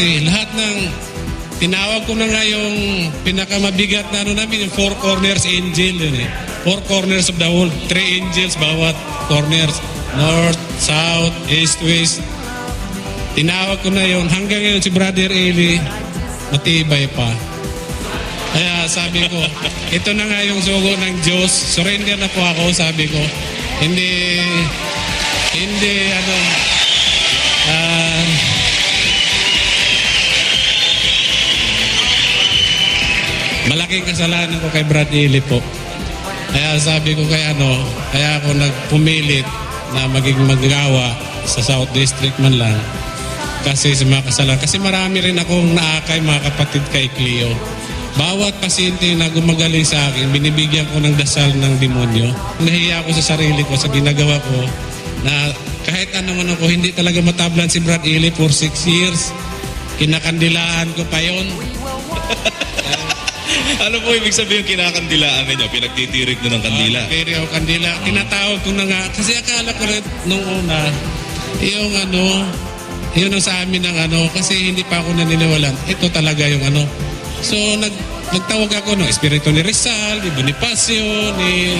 Eh, lahat ng tinawag ko na nga yung pinakamabigat na ano namin, yung four corners angel yun eh. Four corners of the world, three angels bawat corners. North, South, East, West. Tinawag ko na yun. Hanggang ngayon si Brother Eli, matibay pa. Kaya sabi ko, ito na nga yung sugo ng Diyos. Surrender na po ako, sabi ko. Hindi, hindi, ano, malaking kasalanan ko kay Brad Ely po. Kaya sabi ko kay ano, kaya ako nagpumilit na maging magawa sa South District man lang kasi sa mga kasalanan. Kasi marami rin akong naakay mga kapatid kay Cleo. Bawat pasyente na gumagaling sa akin, binibigyan ko ng dasal ng demonyo. Nahiya ako sa sarili ko, sa ginagawa ko, na kahit anong ano ko, hindi talaga matablan si Brad Ely for six years. Kinakandilaan ko pa yon. Ano po ibig sabihin kinakandilaan ninyo? Pinagtitirik nyo ng kandila? Pero yung kandila, tinatawag ko na nga. Kasi akala ko rin nung una, yung ano, yun ang sa amin ng ano, kasi hindi pa ako naniniwalan. Ito talaga yung ano. So, nag, nagtawag ako ng Espiritu ni Rizal, ni Bonifacio, ni...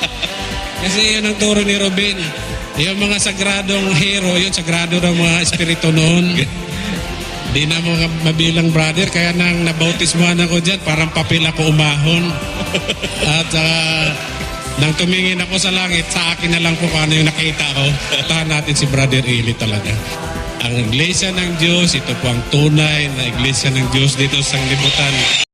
kasi yun ang turo ni Robin. Yung mga sagradong hero, yun, sagrado ng mga espiritu noon. Di na mo mabilang brother, kaya nang nabautismuhan ako dyan, parang papel ako umahon. At ah, nang tumingin ako sa langit, sa akin na lang po kung ano yung nakita ko. Tahan natin si Brother Eli talaga. Ang Iglesia ng Diyos, ito po ang tunay na Iglesia ng Diyos dito sa libutan.